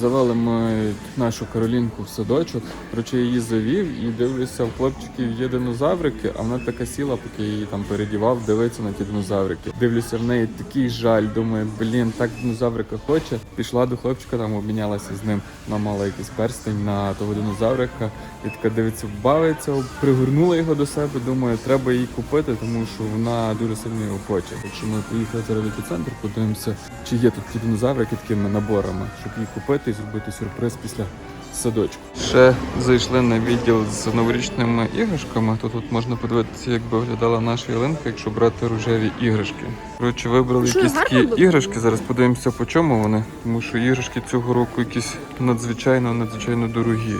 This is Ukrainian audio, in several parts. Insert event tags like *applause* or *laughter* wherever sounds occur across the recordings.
Завели ми нашу Каролінку в садочок. Коротше, я її завів і дивлюся, в хлопчиків є динозаврики, а вона така сіла, поки її там передівав, дивиться на ті динозаврики. Дивлюся в неї такий жаль. Думаю, блін, так динозаврика хоче. Пішла до хлопчика, там обмінялася з ним. Вона мала якийсь перстень на того динозаврика. І така дивиться, бавиться, пригорнула його до себе. Думаю, треба її купити, тому що вона дуже сильно його хоче. Якщо ми поїхали зараз в епіцентр, подивимося, чи є тут ті динозаврики такими наборами, щоб її купити і зробити сюрприз після садочку. Ще зайшли на відділ з новорічними іграшками. Тут можна подивитися, як би виглядала наша ялинка, якщо брати рожеві іграшки. Коротше, вибрали Що, якісь такі іграшки. Зараз подивимося, по чому вони, тому що іграшки цього року якісь надзвичайно надзвичайно дорогі.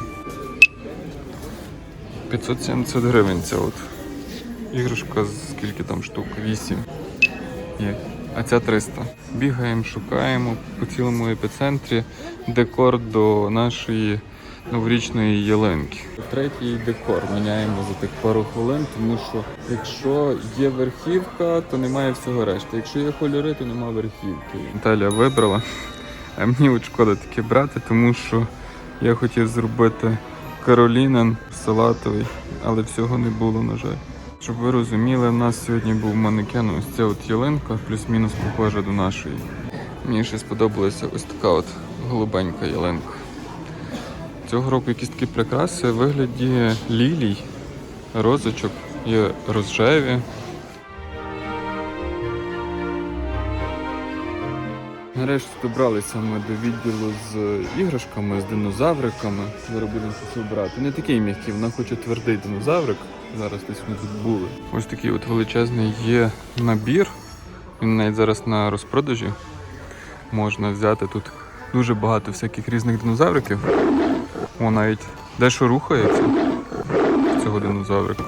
570 гривень ця от іграшка з скільки там штук? 8. Є. А ця 300. Бігаємо, шукаємо по цілому епіцентрі декор до нашої новорічної ялинки. Третій декор міняємо за тих пару хвилин, тому що якщо є верхівка, то немає всього решти. Якщо є кольори, то немає верхівки. Наталя вибрала, а мені от шкода таке брати, тому що я хотів зробити Каролінен салатовий, але всього не було, на жаль. Щоб ви розуміли, в нас сьогодні був манекен, ось ця от ялинка, плюс-мінус похожа до нашої. Мені ще сподобалася ось така от голубенька ялинка. Цього року якісь такі прикраси в вигляді лілій, розочок, є рожеві. Нарешті добралися ми до відділу з іграшками, з динозавриками. Зараз будемо щось обирати. Не такий м'який, вона хоче твердий динозаврик. Зараз десь вони тут були. Ось такий от величезний є набір. Він навіть зараз на розпродажі. Можна взяти тут дуже багато всяких різних динозавриків. О, навіть дещо рухається цього динозаврика.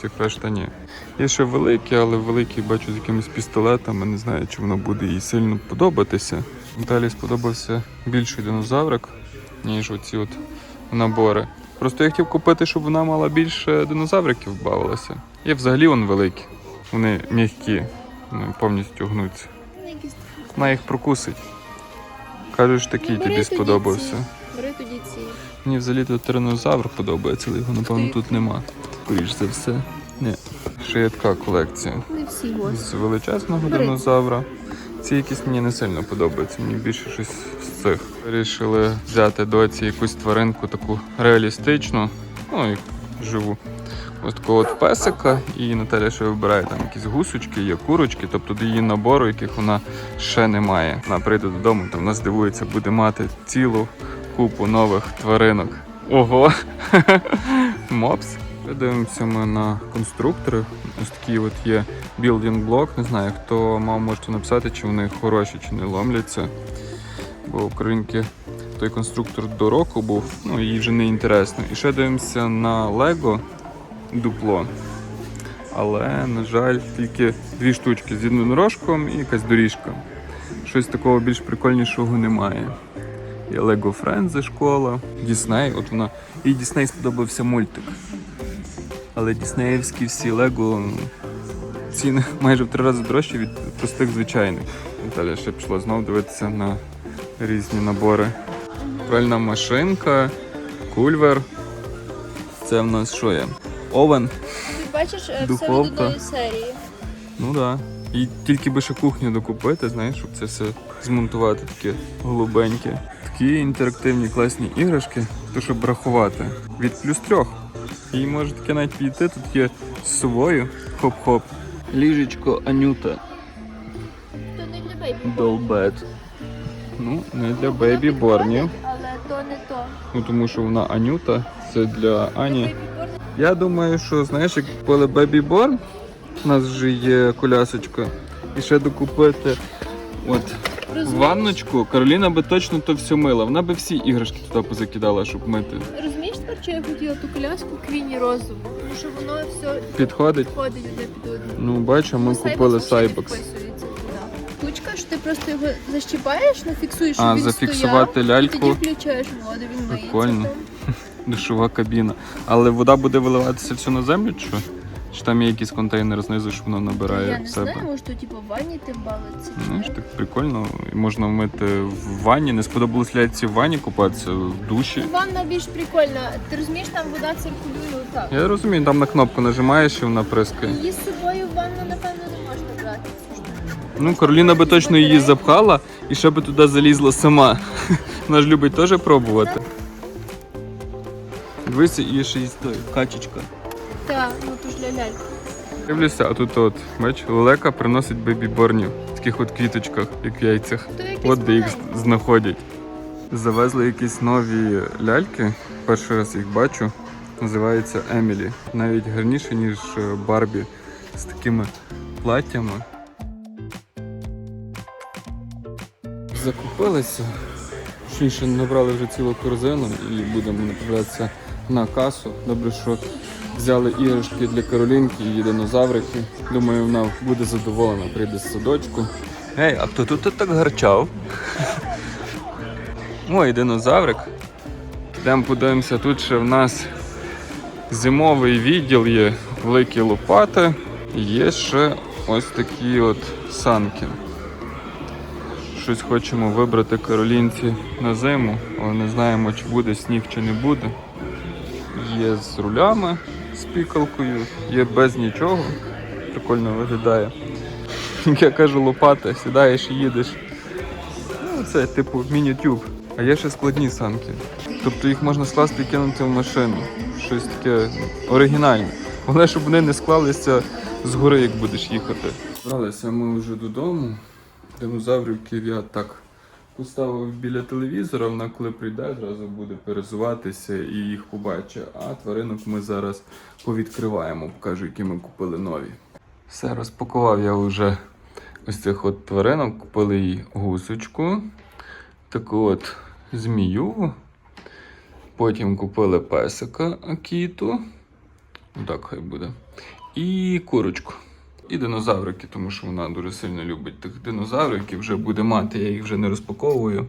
Цих решта ні. Є ще великі, але великі бачу з якимись пістолетами. Не знаю, чи воно буде їй сильно подобатися. Далі сподобався більший динозаврик, ніж оці от набори. Просто я хотів купити, щоб вона мала більше динозавриків бавилася. І взагалі вони великі. Вони м'які, вони повністю гнуться. Вона їх прокусить. Кажеш, такий тобі сподобався. ці. Бери тоді ці. Мені взагалі то тиранозавр подобається, але його напевно тут нема. Скоріш за все. Ні. Ще є така колекція Не всі з величезного Бери. динозавра. Ці якісь мені не сильно подобаються, мені більше щось цих. Вирішили взяти доці якусь тваринку таку реалістичну, ну і живу. Ось такого от песика, і Наталя ще вибирає там якісь гусочки, є курочки, тобто до її набору, яких вона ще не має. Вона прийде додому, там вона здивується, буде мати цілу купу нових тваринок. Ого! *laughs* Мопс. Дивимося ми на конструктори. Ось такий от є building блок. Не знаю, хто мав можете написати, чи вони хороші, чи не ломляться. Бо Українки той конструктор до року був, ну їй вже не інтересно. І ще дивимося на Lego дупло. Але, на жаль, тільки дві штучки з єдинорожком і якась доріжка. Щось такого більш прикольнішого немає. Є Lego Friends школа, Дісней. От вона. І Дісней сподобався мультик. Але діснеївські всі Лего ціни *laughs* майже в три рази дорожчі від простих звичайних. Далі ще пішла знову дивитися на різні набори. Пральна машинка, кульвер. Це в нас що є? Овен. Ти бачиш е, все Духовка. від одної серії. Ну так. Да. І тільки би ще кухню докупити, знаєш, щоб це все змонтувати таке голубеньке. Такі інтерактивні класні іграшки, то щоб рахувати. Від плюс трьох. І може таке навіть підійти. Тут є з совою. Хоп-хоп. Ліжечко Анюта. Долбет. Ну, не для бейбі борнів. Але то не то. Ну тому що вона Анюта, це для Ані. Я думаю, що знаєш, як купили Baby Born, у нас вже є колясочка, і ще докупити от ванночку, Кароліна би точно то все мила. Вона би всі іграшки туди позакидала, щоб мити. Розумієш тепер, що я хотіла ту коляску квіні розову? Тому що воно все Підходить. підходить одне під одне. Ну, бачу, ми купили взагалі Кучка, що ти просто його защіпаєш, нафіксуєш, щоб А, він зафіксувати стояв, ляльку. і тоді включаєш воду, він миється. Прикольно. там. *laughs* Душова кабіна. Але вода буде виливатися все на землю, чи що? Чи там є якийсь контейнер знизу, що воно набирає Я в не себе? знаю, може, то типу в ванні тим бавиться. Знаєш, так прикольно. І Можна вмити в ванні. Не сподобалось ляці в ванні купатися в душі. Ванна більш прикольна. Ти розумієш, там вода циркулює отак. Я розумію, там на кнопку нажимаєш і вона прискає. Її з собою в ванну, напевно, не можна брати. Ну, Кароліна би точно її запхала і ще би туди залізла сама. *laughs* Вона ж любить теж пробувати. Дивися, і ще качечка. Так, ну то ж. Дивлюся, а тут от, бач, лелека приносить бебі-борнів в таких от квіточках, як в яйцях. От де їх знаходять. Завезли якісь нові ляльки. Перший раз їх бачу. Називається Емілі. Навіть гарніше, ніж Барбі з такими платтями. Закупилися. Точніше, набрали вже цілу корзину і будемо направлятися на касу. Добре, що взяли іграшки для Каролінки і динозаврики. Думаю, вона буде задоволена, прийде з садочку. Гей, а хто тут так гарчав? Ой, динозаврик. Йдемо подивимося, тут ще в нас зимовий відділ є великі лопати. Є ще ось такі от санки. Щось хочемо вибрати каролінці на зиму, але не знаємо, чи буде сніг, чи не буде. Є з рулями, з пікалкою, є без нічого. Прикольно виглядає. Я кажу, лопата, сідаєш і їдеш. Ну, це типу міні-тюб. А є ще складні санки. Тобто їх можна скласти і кинути в машину. Щось таке оригінальне. Головне, щоб вони не склалися згори, як будеш їхати. Бралися ми вже додому. Динозавриків я так поставив біля телевізора, вона коли прийде, зразу буде перезуватися і їх побачить. А тваринок ми зараз повідкриваємо, покажу, які ми купили нові. Все, розпакував я вже ось цих от тваринок. Купили їй гусочку, таку от змію. Потім купили песика Акіту. Так хай буде. І курочку. І динозаврики, тому що вона дуже сильно любить тих динозавриків. Вже буде мати, я їх вже не розпаковую.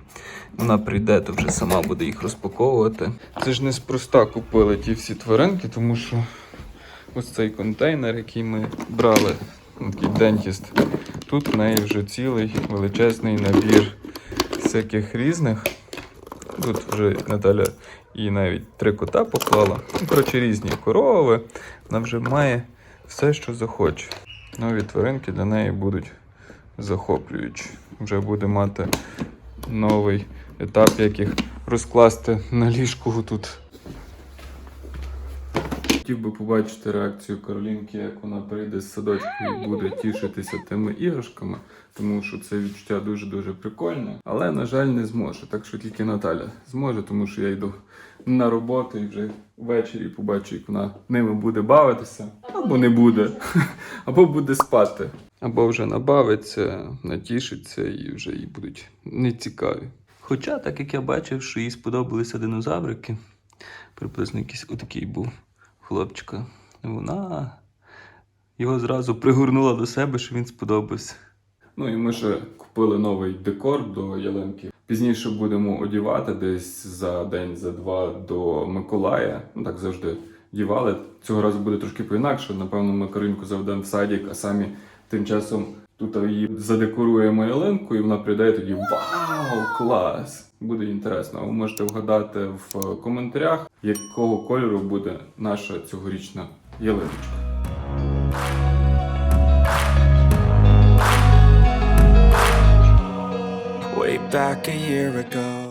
Вона прийде, то вже сама буде їх розпаковувати. Це ж неспроста купили ті всі тваринки, тому що ось цей контейнер, який ми брали, ну, такий дентіст. Тут в неї вже цілий величезний набір всяких різних. Тут вже Наталя і навіть три кота поклала. Ну, коротше, різні корови. Вона вже має все, що захоче. Нові тваринки для неї будуть захоплюючі. Вже буде мати новий етап, як їх розкласти на ліжку тут. Хотів би побачити реакцію Каролінки, як вона прийде з садочку і буде тішитися тими іграшками, тому що це відчуття дуже-дуже прикольне. Але, на жаль, не зможе. Так що тільки Наталя зможе, тому що я йду на роботу і вже ввечері побачу, як вона ними буде бавитися, або не буде, *laughs* або буде спати. Або вже набавиться, натішиться і вже їй будуть нецікаві. Хоча, так як я бачив, що їй сподобалися динозаврики, приблизно якийсь отакий був хлопчика. Вона його зразу пригорнула до себе, що він сподобався. Ну і ми ще купили новий декор до ялинки. Пізніше будемо одівати десь за день, за два до Миколая. Ну так завжди дівали. Цього разу буде трошки поінакше. Напевно, ми Каринку заведемо в садик, а самі тим часом тут її задекоруємо ялинку, і вона прийде і тоді Вау, клас! Буде інтересно. Ви можете вгадати в коментарях, якого кольору буде наша цьогорічна ялиночка. Way back a year ago,